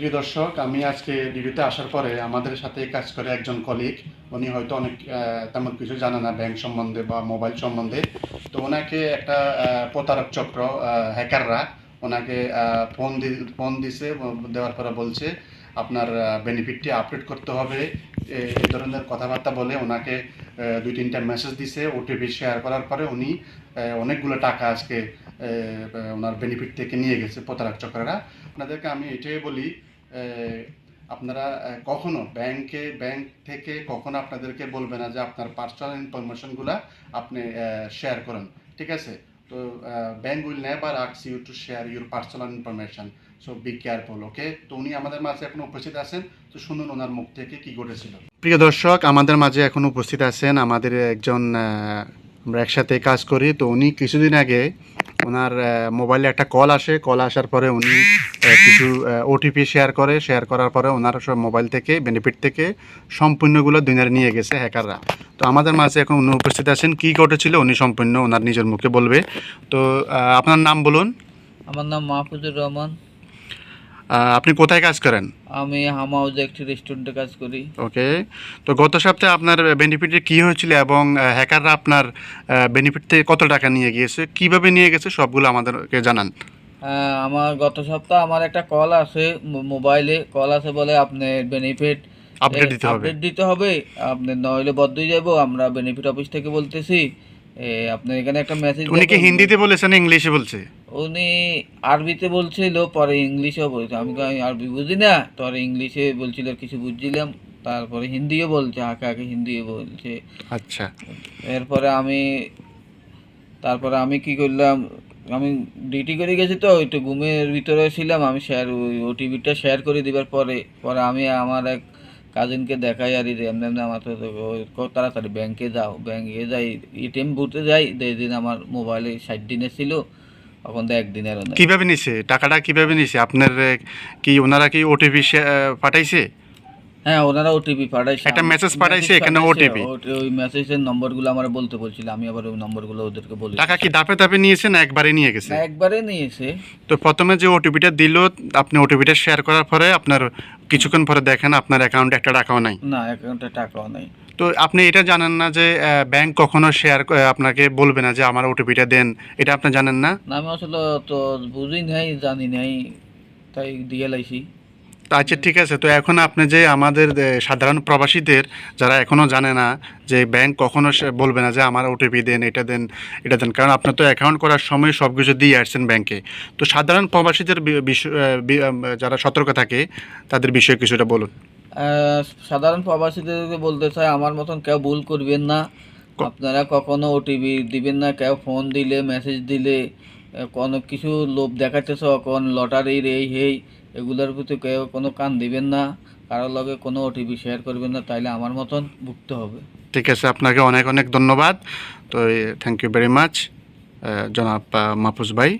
প্রিয় দর্শক, আমি আজকে ডিউটিতে আসার পরে আমাদের সাথে কাজ করে একজন কলিগ উনি হয়তো অনেক তেমন কিছু জানে না ব্যাংক সম্বন্ধে বা মোবাইল সম্বন্ধে। তো ওনাকে একটা প্রতারক চক্র হ্যাকাররা ওনাকে ফোন দি ফোন দিছে, দেওয়ার পরে বলছে, আপনার বেনিফিটটি আপডেট করতে হবে। এই ধরনের কথাবার্তা বলে ওনাকে দুই তিনটা মেসেজ দিছে। ওটিপি শেয়ার করার পরে উনি অনেকগুলো টাকা আজকে ওনার বেনিফিট থেকে নিয়ে গেছে প্রতারক চক্ররা। আপনাদেরকে আমি এটাই বলি আপনারা কখনো ব্যাংকে, ব্যাংক থেকে কখনো আপনাদেরকে বলবে না যে আপনার পার্সোনাল ইনফরমেশনগুলো আপনি শেয়ার করেন, ঠিক আছে? তো bank will never আক্স you to share your personal information, so be careful, okay? তো উনি আমাদের মাঝে এখন উপস্থিত আছেন, তো শুনুন ওনার মুখ থেকে কি ঘটেছিল। প্রিয় দর্শক, আমাদের মাঝে এখন উপস্থিত আছেন আমাদের একজন আমরা একসাথে কাজ করি, তো উনি কিছুদিন আগে ওনার মোবাইলে একটা কল আসে। কল আসার পরে উনি কিছু ওটিপি শেয়ার করে। শেয়ার করার পরে ওনার সব মোবাইল থেকে বেনিফিট থেকে সম্পূর্ণগুলো দুনিয়ার নিয়ে গেছে হ্যাকাররা তো আমাদের মাঝে এখন উনি উপস্থিত আছেন। কী ঘটেছিল? উনি সম্পূর্ণ ওনার নিজের মুখে বলবে। তো আপনার নাম বলুন। আমার নাম মাহফুজুর রহমান। আপনি কোথায় কাজ করেন? আমি হাম হাউসে একটি রেস্টুরেন্টে কাজ করি। ওকে। তো গত সপ্তাহে আপনার বেনিফিটে কী হয়েছিল এবং হ্যাকাররা আপনার বেনিফিট থেকে কত টাকা নিয়ে গিয়েছে? কীভাবে নিয়ে গেছে? সবগুলো আমাদেরকে জানান। আমার গত সপ্তাহ আমার একটা কল আছে মোবাইলে কল আছে বলে আপনার বেনিফিট আপডেট দিতে হবে। আপডেট দিতে হবে। আপনি নইলে বদ্ধই যাব আমরা বেনিফিট অফিস থেকে বলতেছি। এ, আপনার এখানে একটা মেসেজ উনি কি হিন্দিতে বলেছেন ইংলিশে বলছে? উনি আরবিতে বলছিল পরে ইংলিশেও বলছে। আমি তো আমি আরবি বুঝি না? পরে ইংলিশে বলছিল কিছু বুঝছিলাম। তারপরে হিন্দিও বলছে আঁকে আঁকে হিন্দিও বলছে। আচ্ছা। এরপরে আমি তারপরে আমি কি করলাম আমি ডিউটি করে গেছি তো একটু ঘুমের ভিতরে ছিলাম আমি শেয়ার ওটিভিটা শেয়ার করে দিবার পরে পরে আমি আমার এক কাজিনকে দেখাই আর এমনি এমনি আমার তো ওই তাড়াতাড়ি ব্যাংকে যাও ব্যাংকে যাই এটিএম বুথে যাই। দিন আমার মোবাইলে ষাট দিনের ছিল তখন তো একদিনের কীভাবে নিছে? টাকাটা কীভাবে নিছে? আপনার কি ওনারা কি ওটিপি পাঠাইছে? হ্যাঁ ওনারা ওটিপি পাঠাইছে। একটা মেসেজ পাঠাইছে, এখানে ওটিপি ওই মেসেজের নম্বরগুলো আমার বলতে বলছিল আমি আবার ওই নম্বরগুলো ওদেরকে বলি টাকা কি দাপে দাপে নিয়েছে না একবারে নিয়ে গেছে? একবারে নিয়েছে। তো প্রথমে যে ওটিপিটা দিল আপনি ওটিপিটা শেয়ার করার পরে আপনার কিছুক্ষণ পরে দেখেন আপনার অ্যাকাউন্টে একটা টাকাও নাই। না অ্যাকাউন্টে টাকাও নাই। তো আপনি এটা জানেন না যে ব্যাংক কখনো শেয়ার আপনাকে বলবে না যে আমার ওটিপিটা দেন। এটা আপনি জানেন না? না আমি আসলে তো বুঝি নাই জানি নাই তাই দিয়ে লাইছি। আচ্ছা ঠিক আছে। তো এখন আপনি যে আমাদের সাধারণ প্রবাসীদের যারা এখনও জানে না যে ব্যাংক কখনো সে বলবে না যে আমার ওটিপি দেন এটা দেন এটা দেন কারণ আপনার তো অ্যাকাউন্ট করার সময় সব কিছু দিয়ে আসছেন ব্যাংকে তো সাধারণ প্রবাসীদের যারা সতর্ক থাকে তাদের বিষয়ে কিছুটা বলুন। সাধারণ প্রবাসীদেরকে বলতে চাই আমার মতন কেউ ভুল করবেন না। আপনারা কখনো ওটিপি দিবেন না কেউ ফোন দিলে মেসেজ দিলে কোনো কিছু লোভ দেখাতেছ কোন লটারির এই হেই এগুলোর প্রতি কেউ কোনো কান দিবেন না, কারোর লগে কোনো ওটিপি শেয়ার করবেন না, তাইলে আমার মতন ভুগতে হবে। ঠিক আছে, আপনাকে অনেক অনেক ধন্যবাদ। তো থ্যাংক ইউ ভেরি মাচ জনাব মাহফুজ ভাই।